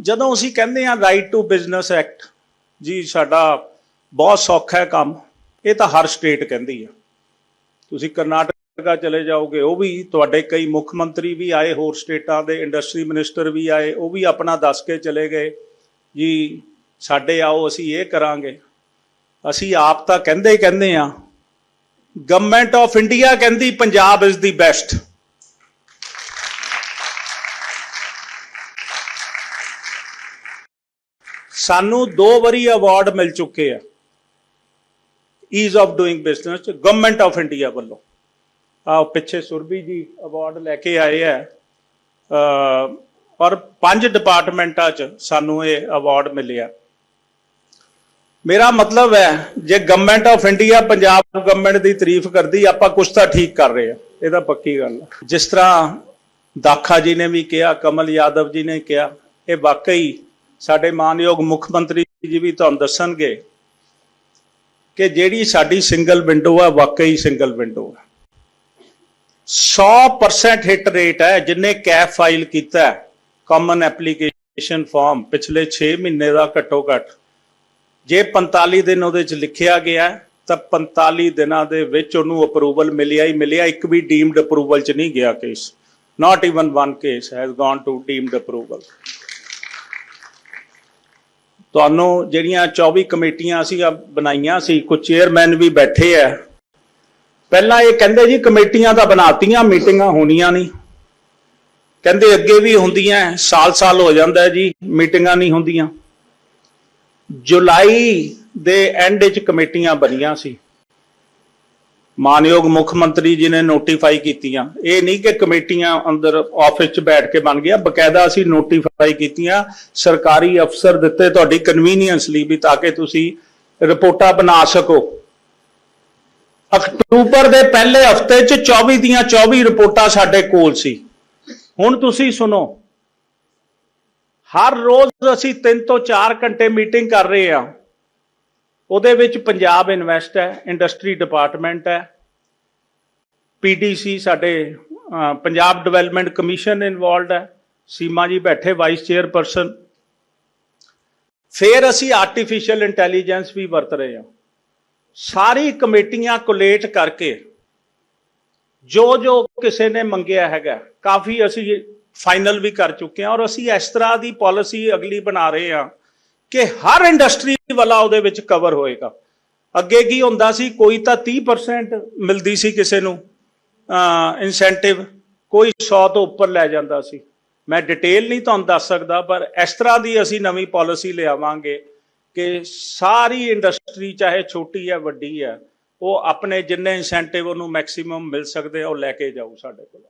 ਜਦੋਂ ਅਸੀਂ ਕਹਿੰਦੇ ਆ ਰਾਈਟ ਟੂ ਬਿਜ਼ਨਸ ਐਕਟ ਜੀ ਸਾਡਾ ਬਹੁਤ ਸੌਖਾ ਹੈ ਕੰਮ, ਇਹ ਤਾਂ ਹਰ ਸਟੇਟ ਕਹਿੰਦੀ ਆ। ਤੁਸੀਂ ਕਰਨਾਟਕਾ ਚਲੇ ਜਾਓਗੇ, ਉਹ ਵੀ ਤੁਹਾਡੇ ਕਈ ਮੁੱਖ ਮੰਤਰੀ ਵੀ ਆਏ, ਹੋਰ ਸਟੇਟਾਂ ਦੇ ਇੰਡਸਟਰੀ ਮਿਨਿਸਟਰ ਵੀ ਆਏ, ਉਹ ਵੀ ਆਪਣਾ ਦੱਸ ਕੇ ਚਲੇ ਗਏ। ਜੀ ਸਾਡੇ ਆਓ, ਅਸੀਂ ਇਹ ਕਰਾਂਗੇ। ਅਸੀਂ ਆਪ ਤਾਂ ਕਹਿੰਦੇ ਹੀ ਕਹਿੰਦੇ ਆ ਗਵਰਨਮੈਂਟ ਆਫ ਇੰਡੀਆ ਕਹਿੰਦੀ ਪੰਜਾਬ ਇਜ਼ ਦੀ ਬੈਸਟ ਸਾਨੂੰ ਦੋ ਵਾਰੀ ਅਵਾਰਡ ਮਿਲ ਚੁੱਕੇ ਆ। Ease of doing business government of India ਵੱਲੋਂ। ਆ ਪਿੱਛੇ ਸੁਰਬੀ ਜੀ ਅਵਾਰਡ ਲੈ ਕੇ ਆਏ ਆ। ਔਰ ਪੰਜ ਡਿਪਾਰਟਮੈਂਟਾਂ 'ਚ ਸਾਨੂੰ ਇਹ ਅਵਾਰਡ ਮਿਲਿਆ। ਮੇਰਾ ਮਤਲਬ ਹੈ, ਜੇ government of India Punjab government ਦੀ ਤਾਰੀਫ ਕਰਦੀ, ਆਪਾਂ ਕੁਝ ਤਾਂ ਠੀਕ ਕਰ ਰਹੇ ਆ। ਇਹ ਤਾਂ ਪੱਕੀ ਗੱਲ ਜਿਸ ਤਰ੍ਹਾਂ ਦਾਖਾ ਜੀ ਨੇ ਵੀ ਕਿਹਾ, ਕਮਲ ਯਾਦਵ ਜੀ ਨੇ ਕਿਹਾ, ਇਹ ਵਾਕਈ ਸਾਡੇ ਮਾਨਯੋਗ ਮੁੱਖ ਮੰਤਰੀ ਜੀ ਵੀ ਤੁਹਾਨੂੰ ਦੱਸਣਗੇ ਕਿ ਜਿਹੜੀ ਸਾਡੀ ਸਿੰਗਲ ਵਿੰਡੋ ਹੈ ਵਾਕਈ ਸਿੰਗਲ ਵਿੰਡੋ ਹੈ 100% ਹਿੱਟ ਰੇਟ ਹੈ, ਜਿੰਨੇ ਕੈਫ ਫਾਈਲ ਕੀਤਾ ਕਾਮਨ ਐਪਲੀਕੇਸ਼ਨ ਫਾਰਮ ਪਿਛਲੇ 6 ਮਹੀਨੇ ਦਾ ਘੱਟੋ ਘੱਟ। ਜੇ 45 ਦਿਨ ਉਹਦੇ ਚ ਲਿਖਿਆ ਗਿਆ ਤਾਂ 45 ਦਿਨਾਂ ਦੇ ਵਿੱਚ ਉਹਨੂੰ ਅਪਰੂਵਲ ਮਿਲਿਆ ਹੀ ਮਿਲਿਆ, ਇੱਕ ਵੀ ਡੀਮਡ ਅਪਰੂਵਲ ਚ ਨਹੀਂ ਗਿਆ case not even one case has gone to deemed approval ਤੁਹਾਨੂੰ ਜਿਹੜੀਆਂ 24 ਕਮੇਟੀਆਂ ਅਸੀਂ ਬਣਾਈਆਂ ਸੀ, ਕੁਝ ਚੇਅਰਮੈਨ ਵੀ ਬੈਠੇ ਆ। ਪਹਿਲਾਂ ਇਹ ਕਹਿੰਦੇ ਜੀ ਕਮੇਟੀਆਂ ਤਾਂ ਬਣਾਤੀਆਂ, ਮੀਟਿੰਗਾਂ ਹੋਣੀਆਂ ਨਹੀਂ। ਕਹਿੰਦੇ ਅੱਗੇ ਵੀ ਹੁੰਦੀਆਂ, ਸਾਲ-ਸਾਲ ਹੋ ਜਾਂਦਾ ਜੀ, ਮੀਟਿੰਗਾਂ ਨਹੀਂ ਹੁੰਦੀਆਂ। ਜੁਲਾਈ ਦੇ ਐਂਡ ਵਿੱਚ ਕਮੇਟੀਆਂ ਬਣੀਆਂ ਸੀ। ਮਾਨਯੋਗ ਮੁੱਖ ਮੰਤਰੀ ਜੀ ਨੇ ਨੋਟੀਫਾਈ ਕੀਤੀਆਂ। ਇਹ ਨਹੀਂ ਕਿ ਕਮੇਟੀਆਂ ਅੰਦਰ ਆਫਿਸ 'ਚ ਬੈਠ ਕੇ ਬਣ ਗਿਆ, ਬਕਾਇਦਾ ਅਸੀਂ ਨੋਟੀਫਾਈ ਕੀਤੀਆਂ, ਸਰਕਾਰੀ ਅਫਸਰ ਦਿੱਤੇ ਤੁਹਾਡੀ ਕਨਵੀਨੀਅੰਸ ਲਈ ਵੀ ਤਾਂ ਕਿ ਤੁਸੀਂ ਰਿਪੋਰਟਾਂ ਬਣਾ ਸਕੋ। ਅਕਤੂਬਰ ਦੇ ਪਹਿਲੇ ਹਫ਼ਤੇ 'ਚ 24 ਦੀਆਂ 24 ਰਿਪੋਰਟਾਂ ਸਾਡੇ ਕੋਲ ਸੀ। ਹੁਣ ਤੁਸੀਂ ਸੁਣੋ। ਹਰ ਰੋਜ਼ ਅਸੀਂ 3 ਤੋਂ 4 ਘੰਟੇ ਮੀਟਿੰਗ ਕਰ ਰਹੇ ਹਾਂ। ਉਹਦੇ ਵਿੱਚ ਪੰਜਾਬ ਇਨਵੈਸਟ ਹੈ ਇੰਡਸਟਰੀ ਡਿਪਾਰਟਮੈਂਟ ਹੈ ਪੀਡੀਸੀ ਸਾਡੇ ਪੰਜਾਬ ਡਿਵੈਲਪਮੈਂਟ ਕਮਿਸ਼ਨ ਇਨਵੋਲਡ ਹੈ, ਸੀਮਾ ਜੀ ਬੈਠੇ ਵਾਈਸ ਚੇਅਰਪਰਸਨ ਫਿਰ ਅਸੀਂ ਆਰਟੀਫੀਸ਼ੀਅਲ ਇੰਟੈਲੀਜੈਂਸ ਵੀ ਵਰਤ ਰਹੇ ਹਾਂ। ਸਾਰੀ ਕਮੇਟੀਆਂ ਕੋਲੇਟ ਕਰਕੇ ਜੋ ਜੋ ਕਿਸੇ ਨੇ ਮੰਗਿਆ ਹੈਗਾ, ਕਾਫੀ ਅਸੀਂ ਫਾਈਨਲ ਵੀ ਕਰ ਚੁੱਕੇ ਹਾਂ ਔਰ ਅਸੀਂ ਇਸ ਤਰ੍ਹਾਂ ਦੀ ਪਾਲਿਸੀ ਅਗਲੀ ਬਣਾ ਰਹੇ ਹਾਂ ਕਿ ਹਰ ਇੰਡਸਟਰੀ ਵਾਲਾ ਉਹਦੇ ਵਿੱਚ ਕਵਰ ਹੋਏਗਾ। ਅੱਗੇ ਕੀ ਹੁੰਦਾ ਸੀ, ਕੋਈ ਤਾਂ 30% ਮਿਲਦੀ ਸੀ ਕਿਸੇ ਨੂੰ ਇਨਸੈਂਟਿਵ ਕੋਈ 100 ਤੋਂ ਉੱਪਰ ਲੈ ਜਾਂਦਾ ਸੀ। ਮੈਂ ਡਿਟੇਲ ਨਹੀਂ ਤੁਹਾਨੂੰ ਦੱਸ ਸਕਦਾ, ਪਰ ਇਸ ਤਰ੍ਹਾਂ ਦੀ ਅਸੀਂ ਨਵੀਂ ਪਾਲਿਸੀ ਲਿਆਵਾਂਗੇ ਕਿ ਸਾਰੀ ਇੰਡਸਟਰੀ ਚਾਹੇ ਛੋਟੀ ਹੈ, ਵੱਡੀ ਹੈ, ਉਹ ਆਪਣੇ ਜਿੰਨੇ ਇਨਸੈਂਟਿਵ ਉਹਨੂੰ ਮੈਕਸਿਮਮ ਮਿਲ ਸਕਦੇ ਉਹ ਲੈ ਕੇ ਜਾਊ ਸਾਡੇ ਕੋਲ।